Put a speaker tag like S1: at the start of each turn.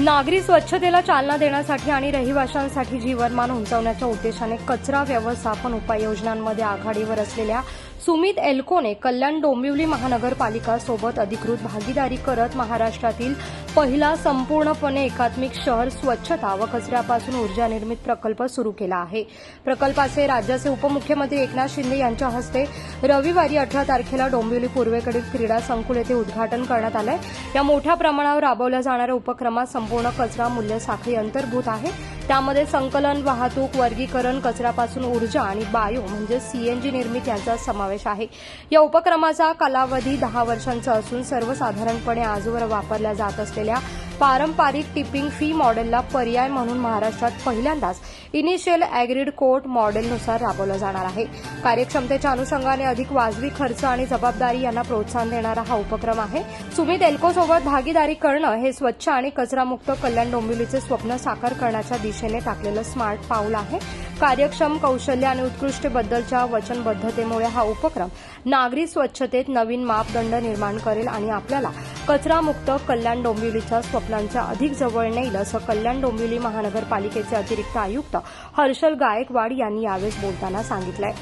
S1: नागरी स्वच्छतेला चालना देण्यासाठी आणि रहिवाशांसाठी जीवनमान उंचावण्याच्या उद्देशाने कचरा व्यवस्थापन उपाययोजनांमध्ये आघाडीवर असलेल्या सुमित एल्कोने कल्याण डोंबिवली महानगरपालिका सोबत अधिकृत भागीदारी करत महाराष्ट्रातील पहिला संपूर्णपणे एकात्मिक शहर स्वच्छता व कचऱ्यापासून ऊर्जा निर्मित प्रकल्प सुरू केला आहे. प्रकल्पाचे राज्याचे उपमुख्यमंत्री एकनाथ शिंदे यांच्या हस्ते रविवारी अठरा तारखेला डोंबिवली पूर्वेकडील क्रीडा संकुल येथे उद्घाटन करण्यात आलंय. या मोठ्या प्रमाणावर राबवल्या जाणाऱ्या उपक्रमात संपूर्ण कचरा मूल्य साखळी अंतर्भूत आहे. त्यामध्ये संकलन वाहतूक वर्गीकरण कचऱ्यापासून ऊर्जा आणि बायो म्हणजे सीएनजी निर्मिती यांचा समावेश आहे. या उपक्रमाचा कालावधी दहा वर्षांचा असून सर्वसाधारणपणे आजवर वापरल्या जात असलेल्या पारंपरिक टिपिंग फी मॉडेलला पर्याय म्हणून महाराष्ट्रात पहिल्यांदाच इनिशियल अॅग्रीड कोर्ट मॉडेलनुसार राबवलं जाणार आहे. कार्यक्षमतेच्या अनुषंगाने अधिक वाजवी खर्च आणि जबाबदारी यांना प्रोत्साहन देणारा हा उपक्रम आहे. सुमित एल्कोसोबत भागीदारी करणं हे स्वच्छ आणि कचरामुक्त कल्याण डोंबिवलीचे स्वप्न साकार करण्याच्या दिशेने टाकलेलं स्मार्ट पाऊल आहे. कार्यक्षम कौशल्य आणि उत्कृष्टबद्दलच्या वचनबद्धतेमुळे हा उपक्रम नागरी स्वच्छतेत नवीन मापदंड निर्माण करेल आणि आपल्याला कचरामुक्त कल्याण डोंबिवलीच्या स्वप्नांच्या अधिक जवळ नेईल असं कल्याण डोंबिवली महानगरपालिकेचे अतिरिक्त आयुक्त हर्षल गायकवाड यांनी यावेळेस बोलताना सांगितलंय.